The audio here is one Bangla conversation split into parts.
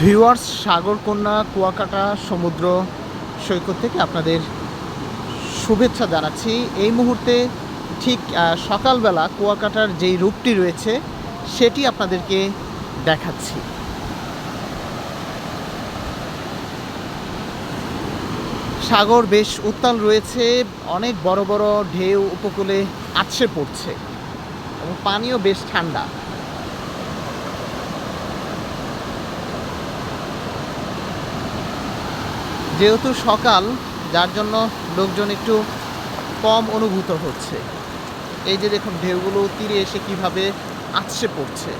ভিউয়ার্স, সাগরকন্যা, কুয়াকাটা, সমুদ্র সৈকত থেকে আপনাদের শুভেচ্ছা জানাচ্ছি। এই মুহূর্তে ঠিক সকালবেলা কুয়াকাটার যেই রূপটি রয়েছে, সেটি আপনাদেরকে দেখাচ্ছি। সাগর বেশ উত্তাল রয়েছে, অনেক বড় বড় ঢেউ উপকূলে আছড়ে পড়ছে এবং পানিও বেশ ঠান্ডা। যেহেতু সকাল, যার জন্য লোকজন একটু কম অনুভূত হচ্ছে। এই যে দেখুন, ঢেউগুলো তীরে এসে কীভাবে আছড়ে পড়ছে।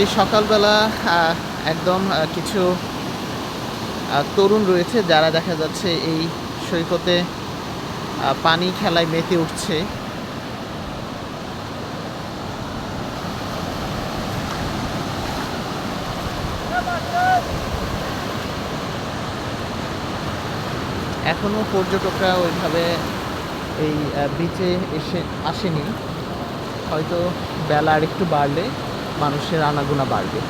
এই সকালবেলা একদম কিছু তরুণ রয়েছে যারা দেখা যাচ্ছে এই সৈকতে পানি খেলায় মেতে উঠছে। এখনও পর্যটকরা ওইভাবে এই বিচে এসে আসেনি। হয়তো বেলা আর একটু বাড়লে। মানুষের আনাগোনা বাড়বে।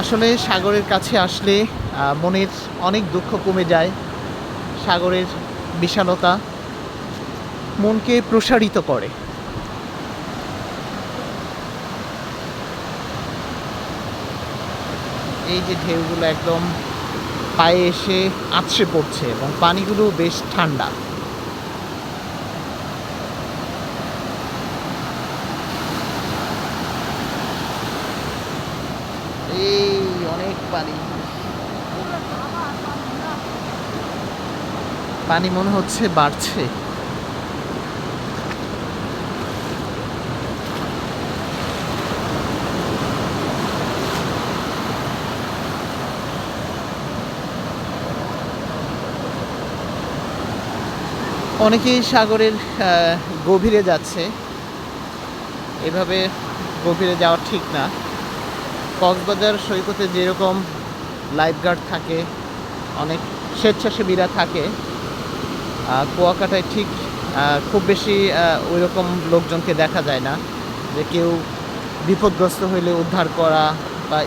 আসলে সাগরের কাছে আসলে মনের অনেক দুঃখ কমে যায়। সাগরের বিশালতা মনকে প্রসারিত করে। এই যে ঢেউগুলো একদম পায়ে এসে আছড়ে পড়ছে এবং পানিগুলো বেশ ঠান্ডা। এই অনেক পানি। পানি মনে হচ্ছে বাড়ছে। অনেকেই সাগরের গভীরে যাচ্ছে। এভাবে গভীরে যাওয়া ঠিক না। কক্সবাজার সৈকতে যেরকম লাইফগার্ড থাকে, অনেক স্বেচ্ছাসেবীরা থাকে কুয়াকাটায় ঠিক খুব বেশি ওই রকম লোকজনকে দেখা যায় না। যে কেউ বিপদগ্রস্ত হইলে উদ্ধার করা বা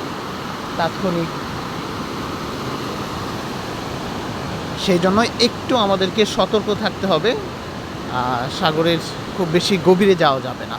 তাৎক্ষণিক সেই জন্য একটু আমাদেরকে সতর্ক থাকতে হবে সাগরের খুব বেশি গভীরে যাওয়া যাবে না।